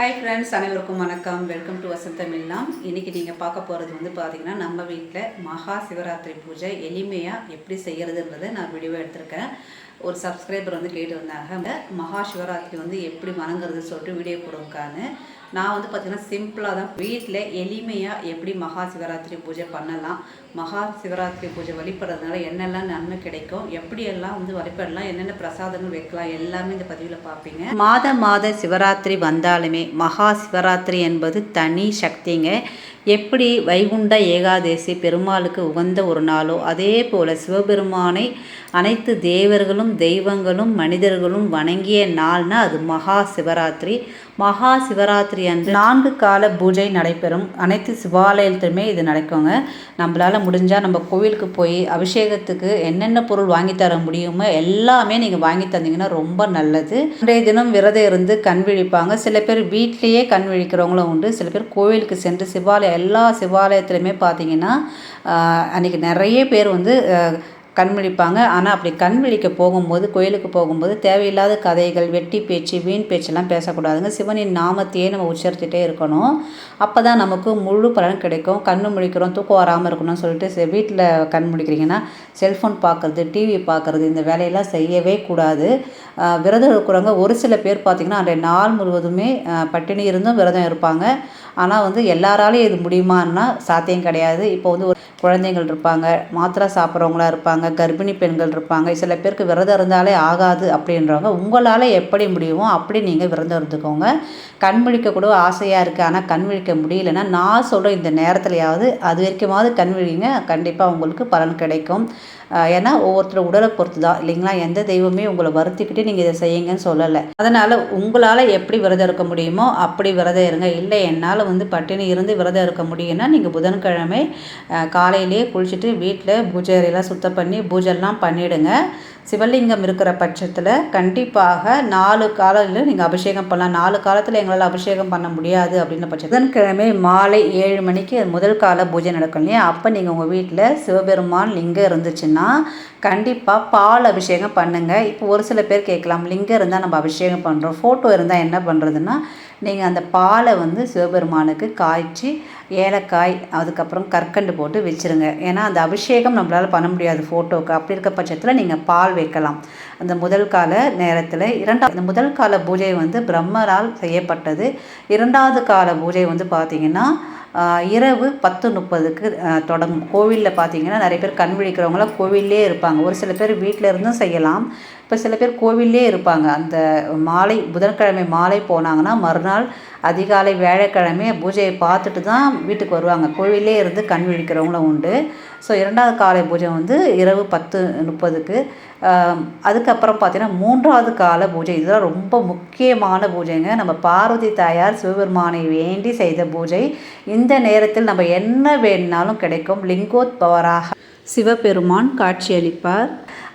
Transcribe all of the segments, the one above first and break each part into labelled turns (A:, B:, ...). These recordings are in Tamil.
A: ஹாய் ஃப்ரெண்ட்ஸ் அனைவருக்கும் வணக்கம். வெல்கம் டு வசந்தம் இல்லம் இன்றைக்கி நீங்கள் பார்க்க போகிறது வந்து பார்த்திங்கன்னா நம்ம வீட்டில் மகா சிவராத்திரி பூஜை எளிமையாக எப்படி செய்கிறதுன்றதை நான் வீடியோ எடுத்திருக்கேன். ஒரு சப்ஸ்கிரைபர் வந்து கேட்டு வந்தாங்க. மகா சிவராத்திரி வந்து எப்படி வணங்குறது சொல்லிட்டு வீடியோ போடுவோக்கான்னு நான் வந்து பார்த்திங்கன்னா சிம்பிளாக தான் வீட்டில் எளிமையாக எப்படி மகா சிவராத்திரி பூஜை பண்ணலாம் மகா சிவராத்திரி பூஜை வழிபடுறதுனால என்னெல்லாம் நன்மை கிடைக்கும் எப்படியெல்லாம் வந்து வழிபடலாம் என்னென்ன பிரசாதங்கள் வைக்கலாம் எல்லாமே இந்த பதிவில் பார்ப்பீங்க. மாத மாத சிவராத்திரி வந்தாலுமே மகா சிவராத்திரி என்பது தனி சக்திங்க. எப்படி வைகுண்ட ஏகாதேசி பெருமாளுக்கு உகந்த ஒரு நாளோ அதே போல் சிவபெருமானை அனைத்து தேவர்களும் தெய்வங்களும் மனிதர்களும் வணங்கிய நாள்னா அது மகா சிவராத்திரி. மகா சிவராத்திரி அன்று நான்கு கால பூஜை நடைபெறும். அனைத்து சிவாலயத்திலுமே இது நடக்குங்க. நம்மளால் முடிஞ்சால் நம்ம கோவிலுக்கு போய் அபிஷேகத்துக்கு என்னென்ன பொருள் வாங்கி தர முடியுமோ எல்லாமே நீங்கள் வாங்கி தந்தீங்கன்னா ரொம்ப நல்லது. அன்றைய தினம் விரதம் இருந்து கண் விழிப்பாங்க. சில பேர் வீட்லேயே கண் விழிக்கிறவங்களும் உண்டு. சில பேர் கோவிலுக்கு சென்று சிவாலயம் எல்லா சிவாலயத்துலையுமே பார்த்தீங்கன்னா அன்றைக்கி நிறைய பேர் வந்து கண் விழிப்பாங்க. ஆனால் அப்படி கண் விழிக்க போகும்போது கோயிலுக்கு போகும்போது தேவையில்லாத கதைகள் வெட்டி பேச்சு வீண் பேச்செல்லாம் பேசக்கூடாதுங்க. சிவனின் நாமத்தையே நம்ம உச்சரித்துட்டே இருக்கணும். அப்போ தான் நமக்கு முழு பலன் கிடைக்கும். கண் முழிக்கிறோம் தூக்கம் வராமல் இருக்கணும்னு சொல்லிட்டு வீட்டில் கண் முழிக்கிறீங்கன்னா செல்ஃபோன் பார்க்குறது டிவி பார்க்குறது இந்த வேலையெல்லாம் செய்யவே கூடாது. விரதம் இருக்கிறவங்க ஒரு சில பேர் பார்த்திங்கன்னா அன்றைய நாள் முழுவதுமே பட்டினி இருந்தும் விரதம் இருப்பாங்க. ஆனால் வந்து எல்லாராலையும் இது முடியுமான்னா சாத்தியம் கிடையாது. இப்போ வந்து ஒரு குழந்தைங்கள் இருப்பாங்க மாத்திரை சாப்பிட்றவங்களா இருப்பாங்க. கர்ப்பிணி பெண்கள் இருப்பாங்க. சில பேருக்கு விரதம் இருந்தாலே ஆகாது அப்படின்றவங்க உங்களால் எப்படி முடியுமோ அப்படி நீங்கள் விரதம் இருந்துக்கோங்க. கண் விழிக்க கூட ஆசையாக இருக்குது ஆனால் கண் விழிக்க முடியலன்னா நான் சொல்கிற இந்த நேரத்துலையாவது அது வரைக்குமாவது கண் விழிங்க. கண்டிப்பாக உங்களுக்கு பலன் கிடைக்கும். ஏன்னா ஒவ்வொருத்தர் உடலை பொறுத்து தான் இல்லைங்களா? எந்த தெய்வமே உங்களை வருத்திக்கிட்டு நீங்கள் இதை செய்யுங்கன்னு சொல்லலை. அதனால் உங்களால் எப்படி விரதம் இருக்க முடியுமோ அப்படி விரதம் இருங்க. இல்லை என்னால் வந்து பட்டினி இருந்து விரதம் இருக்க முடியும்னா நீங்கள் புதன்கிழமை காலையிலேயே குளிச்சுட்டு வீட்டில் பூஜை அறையெல்லாம் சுத்தம் பண்ணி பூஜைலாம் பண்ணிவிடுங்க சிவலிங்கம் இருக்கிற பட்சத்தில் கண்டிப்பாக நாலு காலையில் நீங்கள் அபிஷேகம் பண்ணலாம். நாலு காலத்தில் எங்களால் அபிஷேகம் பண்ண முடியாது அப்படின்ற பட்சத்தில் புதன்கிழமை மாலை ஏழு மணிக்கு முதல் கால பூஜை நடக்கும் இல்லையா? அப்போ நீங்கள் உங்கள் வீட்டில் சிவபெருமான் லிங்கம் இருந்துச்சுன்னா கண்டிப்பாக பால் அபிஷேகம் பண்ணுங்கள் இப்போ ஒரு சில பேர் கேட்கலாம் லிங்கம் இருந்தால் நம்ம அபிஷேகம் பண்ணுறோம் ஃபோட்டோ இருந்தால் என்ன பண்ணுறதுன்னா நீங்கள் அந்த பாலை வந்து சிவபெருமானுக்கு காய்ச்சி ஏலக்காய் அதுக்கப்புறம் கற்கண்டு போட்டு வச்சுருங்க. ஏன்னா அந்த அபிஷேகம் நம்மளால் பண்ண முடியாது ஃபோட்டோவுக்கு அப்படி இருக்க பட்சத்தில் நீங்கள் பால் வைக்கலாம். அந்த முதல் கால நேரத்தில் இரண்டாவது இந்த முதல் கால பூஜை வந்து பிரம்மரால் செய்யப்பட்டது. இரண்டாவது கால பூஜை வந்து பார்த்திங்கன்னா இரவு பத்து முப்பதுக்கு தொடங்கும். கோவிலில் பார்த்தீங்கன்னா நிறைய பேர் கண் விழிக்கிறவங்களாம் கோவில்லே இருப்பாங்க. ஒரு சில பேர் வீட்டில் இருந்தும் செய்யலாம். இப்போ சில பேர் கோவில்லே இருப்பாங்க. அந்த மாலை புதன்கிழமை மாலை போனாங்கன்னா மறுநாள் அதிகாலை வியாழக்கிழமை பூஜையை பார்த்துட்டு தான் வீட்டுக்கு வருவாங்க. கோவிலே இருந்து கண் விழிக்கிறவங்களும் உண்டு. ஸோ இரண்டாவது காலை பூஜை வந்து இரவு பத்து முப்பதுக்கு. அதுக்கப்புறம் பார்த்திங்கன்னா மூன்றாவது கால பூஜை. இதெல்லாம் ரொம்ப முக்கியமான பூஜைங்க. நம்ம பார்வதி தாயார் சிவபெருமானை வேண்டி செய்த பூஜை. இந்த நேரத்தில் நம்ம என்ன வேணுனாலும் கிடைக்கும். லிங்கோத்பவராக சிவபெருமான் காட்சியளிப்பார்.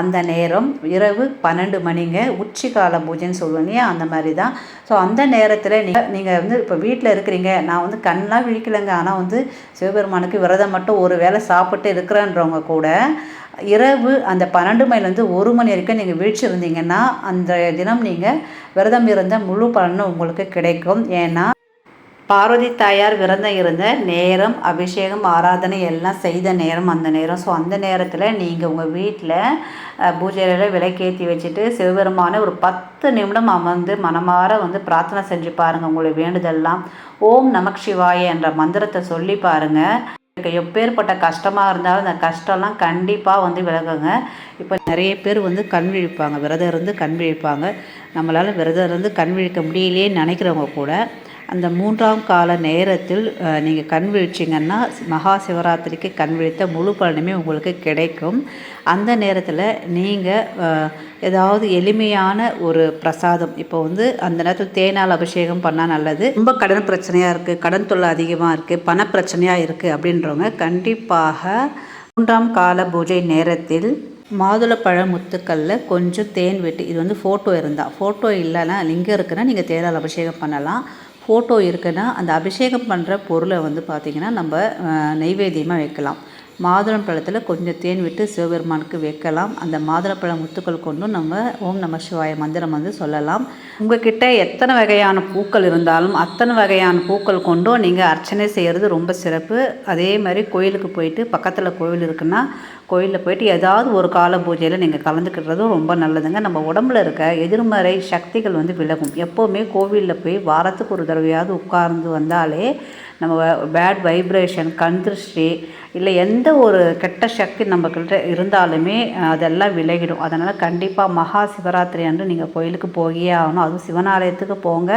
A: அந்த நேரம் இரவு பன்னெண்டு மணிங்க. உச்சிகால பூஜைன்னு சொல்லுவோம் இல்லையா? அந்த மாதிரி தான் ஸோ அந்த நேரத்தில் நீங்கள் நீங்கள் வந்து இப்போ வீட்டில் இருக்கிறீங்க. நான் வந்து கண்ணெலாம் விழிக்கலைங்க. ஆனால் வந்து சிவபெருமானுக்கு விரதம் மட்டும் ஒரு வேளை சாப்பிட்டு இருக்கிறேன்றவங்க கூட இரவு அந்த பன்னெண்டு மணிலேருந்து ஒரு மணி வரைக்கும் நீங்கள் விழிச்சிருந்தீங்கன்னா அந்த தினம் நீங்கள் விரதம் இருந்த முழு பலனும் உங்களுக்கு கிடைக்கும். ஏன்னா பார்வதி தாயார் விரதம் இருந்த நேரம் அபிஷேகம் ஆராதனை எல்லாம் செய்த நேரம் அந்த நேரம். ஸோ அந்த நேரத்தில் நீங்கள் உங்கள் வீட்டில் பூஜையில் விளக்கேற்றி வச்சுட்டு சிவபெருமானை ஒரு பத்து நிமிடம் அமர்ந்து மனமாற வந்து பிரார்த்தனை செஞ்சு பாருங்கள் உங்களுக்கு வேண்டுதெல்லாம் ஓம் நமக் சிவாய என்ற மந்திரத்தை சொல்லி பாருங்கள் எனக்கு எப்பேற்பட்ட கஷ்டமாக இருந்தாலும் அந்த கஷ்டம்லாம் கண்டிப்பாக வந்து விலகுங்க. இப்போ நிறைய பேர் வந்து கண் விழிப்பாங்க. விரதம் இருந்து கண் விழிப்பாங்க. நம்மளால் விரதம் இருந்து கண் விழிக்க முடியலையே நினைக்கிறவங்க கூட அந்த மூன்றாம் கால நேரத்தில் நீங்கள் கண் விழிச்சிங்கன்னா மகா சிவராத்திரிக்கு கண் விழித்த முழு பலனுமே உங்களுக்கு கிடைக்கும். அந்த நேரத்தில் நீங்கள் ஏதாவது எளிமையான ஒரு பிரசாதம் இப்போ வந்து அந்த நேரத்தில் தேனால் அபிஷேகம் பண்ணால் நல்லது. ரொம்ப கடன் பிரச்சனையாக இருக்குது கடன் தொல்லை அதிகமாக இருக்குது பண பிரச்சனையாக இருக்குது அப்படின்றவங்க கண்டிப்பாக மூன்றாம் கால பூஜை நேரத்தில் மாதுளப்பழ முத்துக்களில் கொஞ்சம் தேன் வெட்டி இது வந்து ஃபோட்டோ இருந்தால் ஃபோட்டோ இல்லைன்னா லிங்கம் இருக்குன்னா நீங்கள் தேனால் அபிஷேகம் பண்ணலாம். ஃபோட்டோ இருக்குன்னா அந்த அபிஷேகம் பண்ணுற பொருளை வந்து பார்த்திங்கன்னா நம்ம நெய்வேத்தியமாக வைக்கலாம். மாதுளம் பழத்தில் கொஞ்சம் தேன் விட்டு சிவபெருமானுக்கு வைக்கலாம். அந்த மாதுளப்பழம் முத்துக்கள் கொண்டும் நம்ம ஓம் நம சிவாய மந்திரம் வந்து சொல்லலாம். உங்ககிட்ட எத்தனை வகையான பூக்கள் இருந்தாலும் அத்தனை வகையான பூக்கள் கொண்டும் நீங்கள் அர்ச்சனை செய்கிறது ரொம்ப சிறப்பு. அதே மாதிரி கோயிலுக்கு போயிட்டு பக்கத்தில் கோயில் இருக்குன்னா கோயிலில் போயிட்டு ஏதாவது ஒரு கால பூஜையில் நீங்கள் கலந்துக்கிறதும் ரொம்ப நல்லதுங்க. நம்ம உடம்புல இருக்க எதிர்மறை சக்திகள் வந்து விலகும். எப்போவுமே கோவிலில் போய் வாரத்துக்கு ஒரு தடவையாவது உட்கார்ந்து வந்தாலே நம்ம பேட் வைப்ரேஷன் கண் திருஷ்டி இல்லை எந்த ஒரு கெட்ட சக்தி நம்மக்கிட்ட இருந்தாலுமே அதெல்லாம் விலகிடும். அதனால் கண்டிப்பாக மகா சிவராத்திரி அன்று நீங்கள் கோயிலுக்கு போகியே ஆகணும். அதுவும் சிவனாலயத்துக்கு போங்க.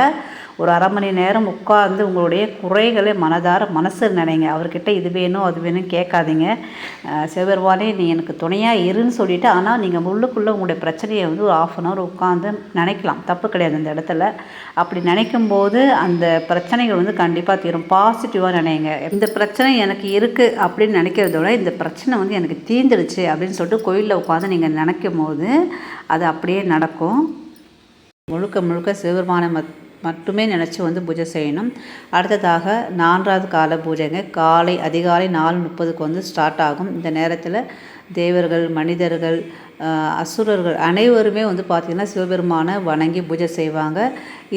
A: ஒரு அரை மணி நேரம் உட்கார்ந்து உங்களுடைய குறைகளை மனதார மனசு நினைங்க. அவர்கிட்ட இது வேணும் அது வேணும் கேட்காதீங்க. சிவபெருமானே நீ எனக்கு துணையாக இருன்னு சொல்லிவிட்டு ஆனால் நீங்கள் உள்ளுக்குள்ளே உங்களுடைய பிரச்சனையை வந்து ஒரு ஆஃப் அன் ஹவர் உட்காந்து நினைக்கலாம். தப்பு கிடையாது அந்த இடத்துல. அப்படி நினைக்கும் போது அந்த பிரச்சனைகள் வந்து கண்டிப்பாக தீரும். பாசிட்டிவாக நினைங்க. இந்த பிரச்சனை எனக்கு இருக்குது அப்படின்னு நினைக்கிறத விட இந்த பிரச்சனை வந்து எனக்கு தீர்ந்துடுச்சு அப்படின்னு சொல்லிட்டு கோயிலில் உட்காந்து நீங்கள் நினைக்கும் போது அது அப்படியே நடக்கும். முழுக்க முழுக்க சிவபெருமான மத் மட்டுமே நினச்சி வந்து பூஜை செய்யணும். அடுத்ததாக நான்காவது கால பூஜைங்க. காலை அதிகாலை நாலு முப்பதுக்கு வந்து ஸ்டார்ட் ஆகும். இந்த நேரத்தில் தேவர்கள் மனிதர்கள் அசுரர்கள் அனைவருமே வந்து பார்த்திங்கன்னா சிவபெருமானை வணங்கி பூஜை செய்வாங்க.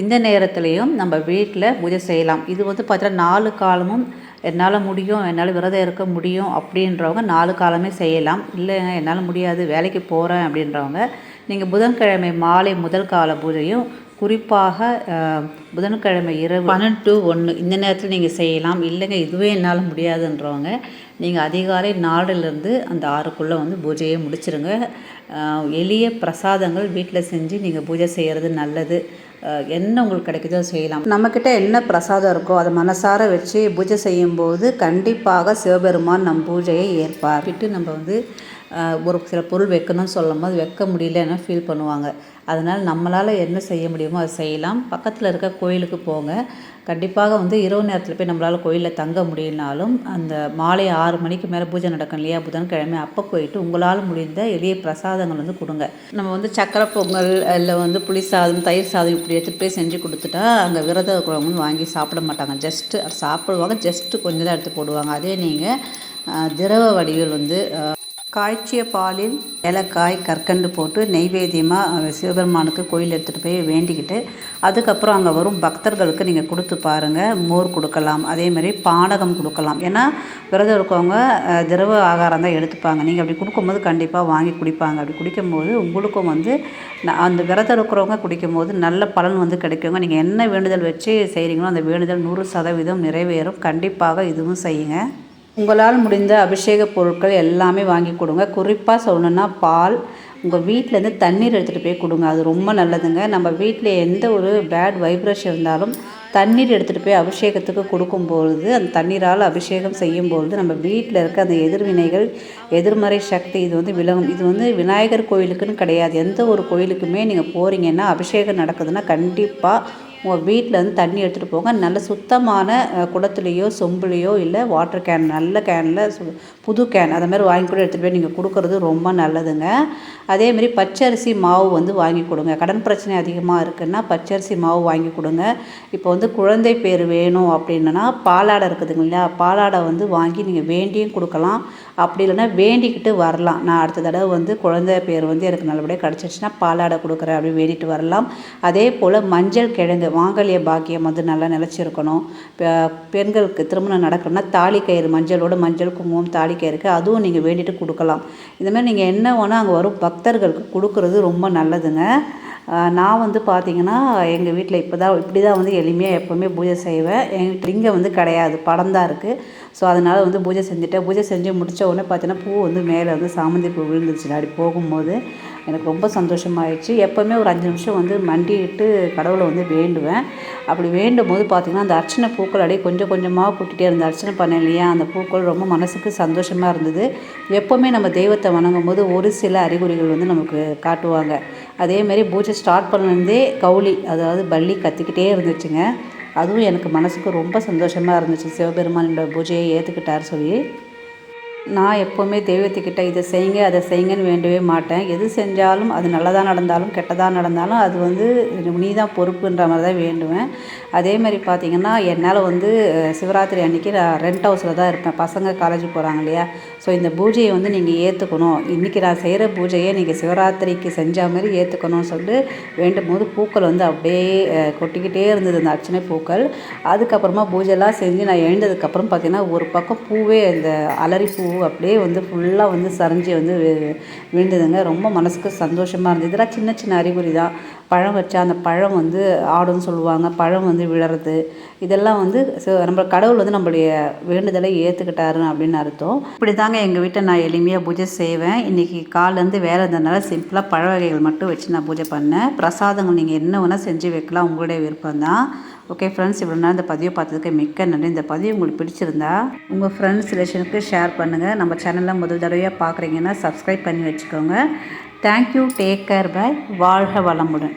A: இந்த நேரத்துலையும் நம்ம வீட்டில் பூஜை செய்யலாம். இது வந்து பார்த்திங்கன்னா நாலு காலமும் என்னால் முடியும் என்னால் விரதம் இருக்க முடியும் அப்படின்றவங்க நாலு காலமே செய்யலாம். இல்லைங்க என்னால் முடியாது வேலைக்கு போகிறேன் அப்படின்றவங்க நீங்கள் புதன்கிழமை மாலை முதல் கால பூஜையும் குறிப்பாக புதன்கிழமை இரவு பன்னெண்டு டு ஒன்று இந்த நேரத்தில் நீங்கள் செய்யலாம். இல்லைங்க இதுவே என்னால் முடியாதுன்றவங்க நீங்கள் அதிகாலை நாலுலேருந்து அந்த ஆறுக்குள்ளே வந்து பூஜையை முடிச்சிருங்க. எளிய பிரசாதங்கள் வீட்டில் செஞ்சு நீங்கள் பூஜை செய்கிறது நல்லது. என்ன உங்களுக்கு கிடைக்குதோ செய்யலாம். நம்மக்கிட்ட என்ன பிரசாதம் இருக்கோ அதை மனசார வச்சு பூஜை செய்யும்போது கண்டிப்பாக சிவபெருமான் நம் பூஜையை ஏற்பார். விட்டு நம்ம வந்து ஒரு சில பொருள் வைக்கணும்னு சொல்லும் போது வைக்க முடியலன்னு ஃபீல் பண்ணுவாங்க. அதனால் நம்மளால் என்ன செய்ய முடியுமோ அதை செய்யலாம். பக்கத்தில் இருக்க கோயிலுக்கு போங்க. கண்டிப்பாக வந்து இரவு நேரத்தில் போய் நம்மளால் கோயிலில் தங்க முடியினாலும் அந்த மாலை ஆறு மணிக்கு மேலே பூஜை நடக்கும் இல்லையா? புதன்கிழமை அப்போ போயிட்டு உங்களால் முடிந்த எளிய பிரசாதங்கள் வந்து கொடுங்க. நம்ம வந்து சக்கரை பொங்கல் இல்லை வந்து புளி சாதம் தயிர் சாதம் இப்படி எடுத்துகிட்டு போய் செஞ்சு கொடுத்துட்டா அங்கே விரதம் இருக்கிறவங்க வாங்கி சாப்பிட மாட்டாங்க. ஜஸ்ட்டு சாப்பிடுவாங்க. ஜஸ்ட்டு கொஞ்சம் தான் எடுத்து போடுவாங்க. அதே நீங்கள் திரவ வடிவில் வந்து காய்ச்சிய பாலில் ஏலக்காய் கற்கண்டு போட்டு நெய்வேத்தியமாக சிவபெருமானுக்கு கோயில் எடுத்துகிட்டு போய் வேண்டிக்கிட்டு அதுக்கப்புறம் அங்கே வரும் பக்தர்களுக்கு நீங்கள் கொடுத்து பாருங்கள் மோர் கொடுக்கலாம் அதேமாதிரி பானகம் கொடுக்கலாம். ஏன்னா விரதம் இருக்கவங்க திரவ ஆகாரம் தான் எடுத்துப்பாங்க. நீங்கள் அப்படி கொடுக்கும்போது கண்டிப்பாக வாங்கி குடிப்பாங்க. அப்படி குடிக்கும்போது உங்களுக்கும் வந்து அந்த விரதம் இருக்கிறவங்க குடிக்கும்போது நல்ல பலன் வந்து கிடைக்குங்க. நீங்கள் என்ன வேண்டுதல் வச்சு செய்கிறீங்களோ அந்த வேண்டுதல் நூறு சதவீதம் நிறைவேறும். கண்டிப்பாக இதுவும் செய்யுங்க. உங்களால் முடிந்த அபிஷேக பொருட்கள் எல்லாமே வாங்கி கொடுங்க. குறிப்பாக சொல்லணுன்னா பால். உங்கள் வீட்டிலேருந்து தண்ணீர் எடுத்துகிட்டு போய் கொடுங்க. அது ரொம்ப நல்லதுங்க. நம்ம வீட்டில் எந்த ஒரு பேட் வைப்ரேஷன் இருந்தாலும் தண்ணீர் எடுத்துகிட்டு போய் அபிஷேகத்துக்கு கொடுக்கும்பொழுது அந்த தண்ணீரால் அபிஷேகம் செய்யும்பொழுது நம்ம வீட்டில் இருக்க அந்த எதிர்வினைகள் எதிர்மறை சக்தி இது வந்து விலகும். இது வந்து விநாயகர் கோயிலுக்குன்னு கிடையாது. எந்த ஒரு கோயிலுக்குமே நீங்கள் போகிறீங்கன்னா அபிஷேகம் நடக்குதுன்னா கண்டிப்பாக உங்கள் வீட்டில் வந்து தண்ணி எடுத்துகிட்டு போங்க. நல்ல சுத்தமான குடத்துலேயோ சொம்புலேயோ இல்லை வாட்டர் கேன் நல்ல கேனில் புது கேன் அதை மாதிரி வாங்கி கூட எடுத்துகிட்டு போய் நீங்கள் கொடுக்குறது ரொம்ப நல்லதுங்க. அதேமாரி பச்சரிசி மாவு வந்து வாங்கி கொடுங்க. கடன் பிரச்சனை அதிகமாக இருக்குன்னா பச்சரிசி மாவு வாங்கி கொடுங்க. இப்போ வந்து குழந்தை பேர் வேணும் அப்படின்னா பாலாடை இருக்குதுங்க இல்லையா? பாலாடை வந்து வாங்கி நீங்கள் வேண்டியும் கொடுக்கலாம். அப்படி இல்லைன்னா வேண்டிக்கிட்டு வரலாம். நான் அடுத்த தடவை வந்து குழந்தை பேர் வந்து எனக்கு நல்லபடியாக கிடச்சிருச்சுன்னா பாலாடை கொடுக்குறேன் அப்படி வேண்டிட்டு வரலாம். அதே போல் மஞ்சள் கிழங்கு மாங்கல்ய பாக்கியம் வந்து நல்லா நிலச்சிருக்கணும். பெண்களுக்கு திருமணம் நடக்கணும்னா தாலி கயிறு மஞ்சளோட மஞ்சள் குங்குமம் தாலி கயிறுக்கு அதுவும் நீங்கள் வேண்டிட்டு கொடுக்கலாம். இந்தமாதிரி நீங்கள் என்ன வேணால் அங்கே வரும் பக்தர்களுக்கு கொடுக்குறது ரொம்ப நல்லதுங்க. நான் வந்து பார்த்திங்கன்னா எங்கள் வீட்டில் இப்போ தான் இப்படி தான் வந்து எளிமையாக எப்போவுமே பூஜை செய்வேன். எங்கள் இங்கே வந்து கிடையாது படம் தான் இருக்குது ஸோ அதனால் வந்து பூஜை செஞ்சுட்டேன். பூஜை செஞ்சு முடித்த உடனே பார்த்தீங்கன்னா பூ வந்து மேலே வந்து சாமந்தி பூ விழுந்துச்சு அப்படி போகும்போது எனக்கு ரொம்ப சந்தோஷமாயிடுச்சு. எப்போவுமே ஒரு அஞ்சு நிமிஷம் வந்து மண்டிட்டு கடவுளை வந்து வேண்டுவேன். அப்படி வேண்டும் போது பார்த்திங்கன்னா அந்த அர்ச்சனை பூக்கள் அப்படியே கொஞ்சம் கொஞ்சமாக கூட்டிகிட்டே இருந்த அர்ச்சனை பண்ணேன் இல்லையா? அந்த பூக்கள் ரொம்ப மனசுக்கு சந்தோஷமாக இருந்தது. எப்போவுமே நம்ம தெய்வத்தை வணங்கும் போது ஒரு சில அறிகுறிகள் வந்து நமக்கு காட்டுவாங்க. அதேமாரி பூஜை ஸ்டார்ட் பண்ணலேருந்தே கவுளி அதாவது பள்ளி கத்திக்கிட்டே இருந்துச்சுங்க. அதுவும் எனக்கு மனசுக்கு ரொம்ப சந்தோஷமாக இருந்துச்சு. சிவபெருமானோட பூஜையை ஏற்றுக்கிட்டார் சொல்லி. நான் எப்போவுமே தெய்வத்துக்கிட்ட இதை செய்யுங்க அதை செய்யுங்கன்னு வேண்டவே மாட்டேன். எது செஞ்சாலும் அது நல்லதாக நடந்தாலும் கெட்டதாக நடந்தாலும் அது வந்து நீ தான் பொறுப்புன்ற மாதிரி தான் வேண்டுவேன். அதே மாதிரி பார்த்திங்கன்னா என்னால் வந்து சிவராத்திரி அன்றைக்கி நான் ரெண்ட் ஹவுஸில் தான் இருப்பேன். பசங்க காலேஜ் போகிறாங்க இல்லையா? ஸோ இந்த பூஜையை வந்து நீங்கள் ஏற்றுக்கணும் இன்றைக்கி நான் செய்கிற பூஜையை நீங்கள் சிவராத்திரிக்கு செஞ்ச மாதிரி ஏற்றுக்கணும்னு சொல்லிட்டு வேண்டும் போது பூக்கள் வந்து அப்படியே கொட்டிக்கிட்டே இருந்தது அந்த அர்ச்சனை பூக்கள். அதுக்கப்புறமா பூஜைலாம் செஞ்சு நான் எழுந்ததுக்கப்புறம் பார்த்தீங்கன்னா ஒரு பக்கம் பூவே இந்த அலரி பூ அப்படியே வந்து ஃபுல்லாக வந்து சரிஞ்சு வந்து விழுந்ததுங்க. ரொம்ப மனசுக்கு சந்தோஷமாக இருந்தது. இதெல்லாம் சின்ன சின்ன அறிகுறி தான். பழம் வச்சா அந்த பழம் வந்து ஆடுன்னு சொல்லுவாங்க. பழம் வந்து விழறது. இதெல்லாம் வந்து நம்ம கடவுள் வந்து நம்மளுடைய வேண்டுதலை ஏற்றுக்கிட்டாரு அப்படின்னு அர்த்தம். இப்படி தாங்க எங்கள் வீட்டை நான் எளிமையாக பூஜை செய்வேன். இன்றைக்கி காலேருந்து வேலை இருந்ததுனால சிம்பிளாக பழ வகைகள் மட்டும் வச்சு நான் பூஜை பண்ணேன். பிரசாதங்கள் நீங்கள் என்ன வேணால் செஞ்சு வைக்கலாம். உங்களுடைய விருப்பம் தான் ஓகே ஃப்ரெண்ட்ஸ் இவ்வளோ நேரம் இந்த பதிவை பார்த்ததுக்கு மிக்க நன்றி. இந்த பதிவு உங்களுக்கு பிடிச்சிருந்தா உங்கள் ஃப்ரெண்ட்ஸ் ரிலேஷனுக்கு ஷேர் பண்ணுங்கள் நம்ம சேனலில் முதல் தடவையாக பார்க்குறீங்கன்னா சப்ஸ்கிரைப் பண்ணி வச்சுக்கோங்க. தேங்க்யூ டேக் கேர் பை வாழ்க வளமுடன்.